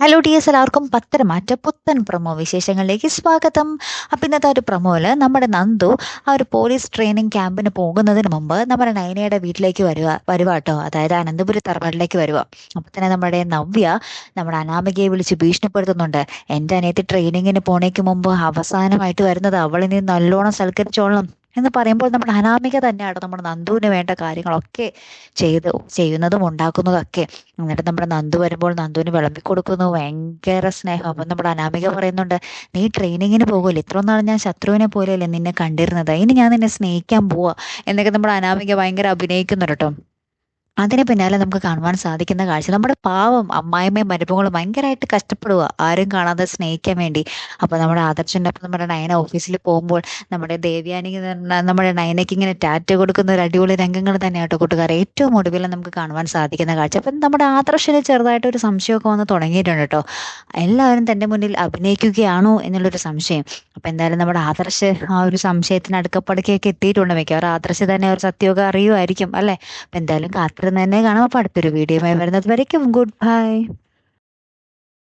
Hello dears എല്ലാവർക്കും പത്തരമാറ്റ പുത്തൻ promo വിശേഷങ്ങളിലേക്ക് സ്വാഗതം. അപ്പം ഇന്നത്തെ ഒരു പ്രൊമോയിൽ നമ്മുടെ നന്ദു ആ ഒരു പോലീസ് ട്രെയിനിങ് ക്യാമ്പിന് പോകുന്നതിന് മുമ്പ് നമ്മുടെ നയനയുടെ വീട്ടിലേക്ക് വരുക വരുക കേട്ടോ. അതായത് അനന്തപുരി തറവാട്ടിലേക്ക് വരുക അപ്പം തന്നെ നമ്മുടെ നവ്യ നമ്മുടെ അനാമികയെ വിളിച്ച് ഭീഷണിപ്പെടുത്തുന്നുണ്ട്. എന്റെ അനിയത്തി ട്രെയിനിങ്ങിന് പോണേക്ക് മുമ്പ് അവസാനമായിട്ട് വരുന്നത് അവളിനി നല്ലോണം സൽക്കരിച്ചോളണം. എന്ന് പറയുമ്പോൾ നമ്മൾ അനാമിക തന്നെയാണ്. നമ്മുടെ നന്ദുവിന് വേണ്ട കാര്യങ്ങളൊക്കെ ചെയ്ത് ചെയ്യുന്നതും ഉണ്ടാക്കുന്നതും ഒക്കെ എന്നിട്ട് നമ്മുടെ നന്ദു വരുമ്പോൾ നന്ദുവിന് വിളമ്പി കൊടുക്കുന്നു. ഭയങ്കര സ്നേഹം. അപ്പം നമ്മുടെ അനാമിക പറയുന്നുണ്ട് നീ ട്രെയിനിങ്ങിന് പോകുമല്ലോ ഇത്ര നാൾ ഞാൻ ശത്രുവിനെ പോലെയല്ലേ നിന്നെ കണ്ടിരുന്നത്. ഇനി ഞാൻ നിന്നെ സ്നേഹിക്കാൻ പോവാ. എന്നൊക്കെ നമ്മുടെ അനാമിക ഭയങ്കര അഭിനയിക്കുന്നുണ്ട് കേട്ടോ. അതിന് പിന്നാലെ നമുക്ക് കാണുവാൻ സാധിക്കുന്ന കാഴ്ച. നമ്മുടെ പാവം അമ്മായിമ്മയും മരുമകളും ഭയങ്കരമായിട്ട് കഷ്ടപ്പെടുക ആരും കാണാതെ സ്നേഹിക്കാൻ വേണ്ടി. അപ്പോൾ നമ്മുടെ ആദർശന്റെ അപ്പം നമ്മുടെ നയന ഓഫീസിൽ പോകുമ്പോൾ നമ്മുടെ ദേവ്യാനിക്ക് നമ്മുടെ നയനയ്ക്ക് ഇങ്ങനെ ടാറ്റ കൊടുക്കുന്ന ഒരു അടിപൊളി രംഗങ്ങൾ തന്നെയാട്ടോ കൂട്ടുകാർ ഏറ്റവും ഒടുവിൽ നമുക്ക് കാണുവാൻ സാധിക്കുന്ന കാഴ്ച. അപ്പം നമ്മുടെ ആദർശന് ചെറുതായിട്ട് ഒരു സംശയമൊക്കെ വന്ന് തുടങ്ങിയിട്ടുണ്ട് കേട്ടോ. എല്ലാവരും തന്റെ മുന്നിൽ അഭിനയിക്കുകയാണോ എന്നുള്ളൊരു സംശയം. അപ്പം എന്തായാലും നമ്മുടെ ആദർശ് ആ ഒരു സംശയത്തിന് അടുക്കപ്പടുക്കയൊക്കെ എത്തിയിട്ടുണ്ട്. മിക്കവാറും ആദർശ് തന്നെ ഒരു സത്യമൊക്കെ അറിയുമായിരിക്കും അല്ലേ? അപ്പം എന്തായാലും കാത്തിരുന്ന് തന്നെ കാണാം. അപ്പോൾ അടുത്തൊരു വീഡിയോയുമായി വരുന്നത് വരയ്ക്കും. Good bye